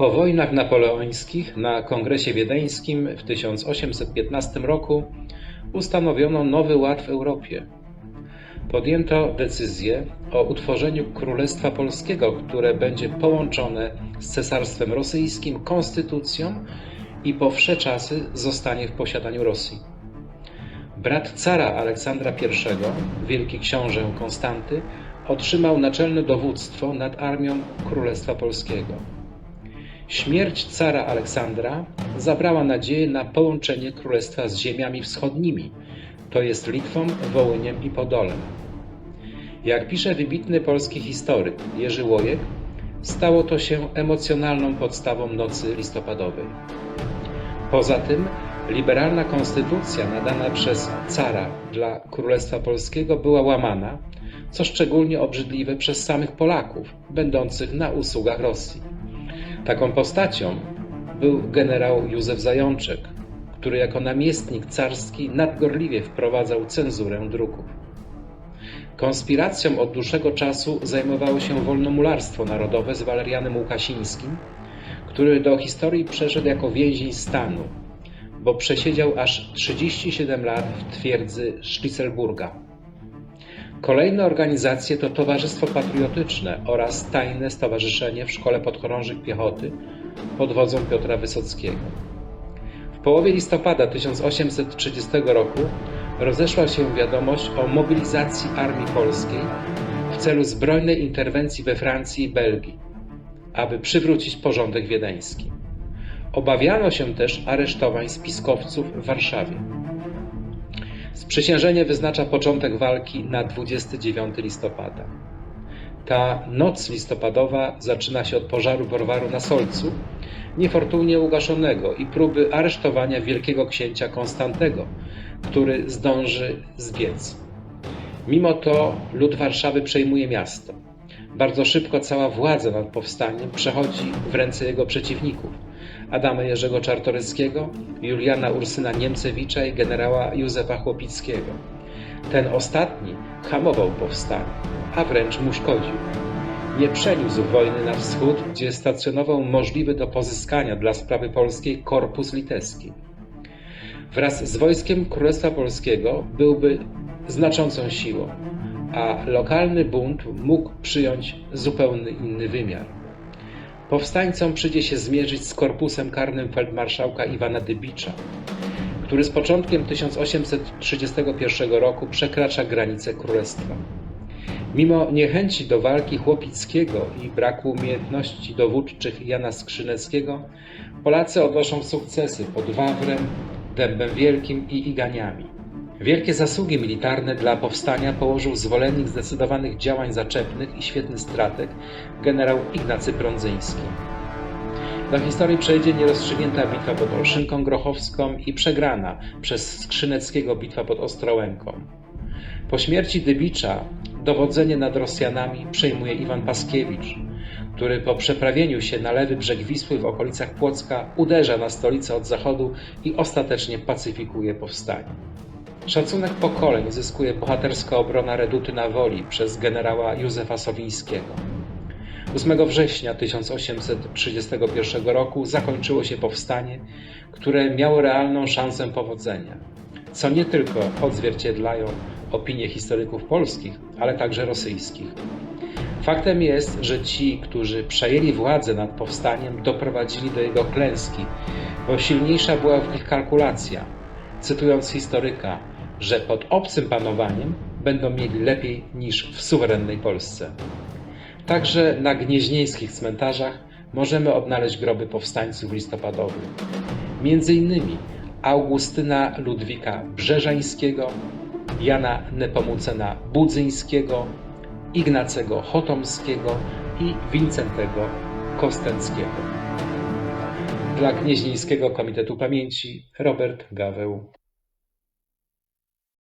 Po wojnach napoleońskich na Kongresie Wiedeńskim w 1815 roku ustanowiono nowy ład w Europie. Podjęto decyzję o utworzeniu Królestwa Polskiego, które będzie połączone z Cesarstwem Rosyjskim konstytucją i po wsze czasy zostanie w posiadaniu Rosji. Brat cara Aleksandra I, wielki książę Konstanty, otrzymał naczelne dowództwo nad armią Królestwa Polskiego. Śmierć cara Aleksandra zabrała nadzieję na połączenie królestwa z ziemiami wschodnimi, to jest Litwą, Wołyniem i Podolem. Jak pisze wybitny polski historyk Jerzy Łojek, stało to się emocjonalną podstawą nocy listopadowej. Poza tym liberalna konstytucja nadana przez cara dla Królestwa Polskiego była łamana, co szczególnie obrzydliwe przez samych Polaków, będących na usługach Rosji. Taką postacią był generał Józef Zajączek, który jako namiestnik carski nadgorliwie wprowadzał cenzurę druków. Konspiracją od dłuższego czasu zajmowało się wolnomularstwo narodowe z Walerianem Łukasińskim, który do historii przeszedł jako więzień stanu, bo przesiedział aż 37 lat w twierdzy Schlüsselburga. Kolejne organizacje to Towarzystwo Patriotyczne oraz Tajne Stowarzyszenie w Szkole Podchorążych Piechoty pod wodzą Piotra Wysockiego. W połowie listopada 1830 roku rozeszła się wiadomość o mobilizacji Armii Polskiej w celu zbrojnej interwencji we Francji i Belgii, aby przywrócić porządek wiedeński. Obawiano się też aresztowań spiskowców w Warszawie. Sprzysiężenie wyznacza początek walki na 29 listopada. Ta noc listopadowa zaczyna się od pożaru browaru na Solcu, niefortunnie ugaszonego i próby aresztowania wielkiego księcia Konstantego, który zdąży zbiec. Mimo to lud Warszawy przejmuje miasto. Bardzo szybko cała władza nad powstaniem przechodzi w ręce jego przeciwników Adama Jerzego Czartoryskiego, Juliana Ursyna Niemcewicza i generała Józefa Chłopickiego. Ten ostatni hamował powstanie, a wręcz mu szkodził. Nie przeniósł wojny na wschód, gdzie stacjonował możliwy do pozyskania dla sprawy polskiej korpus litewski. Wraz z wojskiem Królestwa Polskiego byłby znaczącą siłą, a lokalny bunt mógł przyjąć zupełnie inny wymiar. Powstańcom przyjdzie się zmierzyć z korpusem karnym feldmarszałka Iwana Dybicza, który z początkiem 1831 roku przekracza granice królestwa. Mimo niechęci do walki Chłopickiego i braku umiejętności dowódczych Jana Skrzyneckiego, Polacy odnoszą sukcesy pod Wawrem, Dębem Wielkim i Iganiami. Wielkie zasługi militarne dla powstania położył zwolennik zdecydowanych działań zaczepnych i świetny strateg generał Ignacy Prądzyński. Do historii przejdzie nierozstrzygnięta bitwa pod Olszynką Grochowską i przegrana przez Skrzyneckiego bitwa pod Ostrołęką. Po śmierci Dybicza dowodzenie nad Rosjanami przejmuje Iwan Paskiewicz, który po przeprawieniu się na lewy brzeg Wisły w okolicach Płocka uderza na stolicę od zachodu i ostatecznie pacyfikuje powstanie. Szacunek pokoleń zyskuje bohaterska obrona Reduty na Woli przez generała Józefa Sowińskiego. 8 września 1831 roku zakończyło się powstanie, które miało realną szansę powodzenia, co nie tylko odzwierciedlają opinie historyków polskich, ale także rosyjskich. Faktem jest, że ci, którzy przejęli władzę nad powstaniem, doprowadzili do jego klęski, bo silniejsza była w nich kalkulacja. Cytując historyka, że pod obcym panowaniem będą mieli lepiej niż w suwerennej Polsce. Także na gnieźnieńskich cmentarzach możemy odnaleźć groby powstańców listopadowych. Między innymi Augustyna Ludwika Brzeżańskiego, Jana Nepomucena Budzyńskiego, Ignacego Chotomskiego i Wincentego Kostęckiego. Dla Gnieźnieńskiego Komitetu Pamięci Robert Gaweł.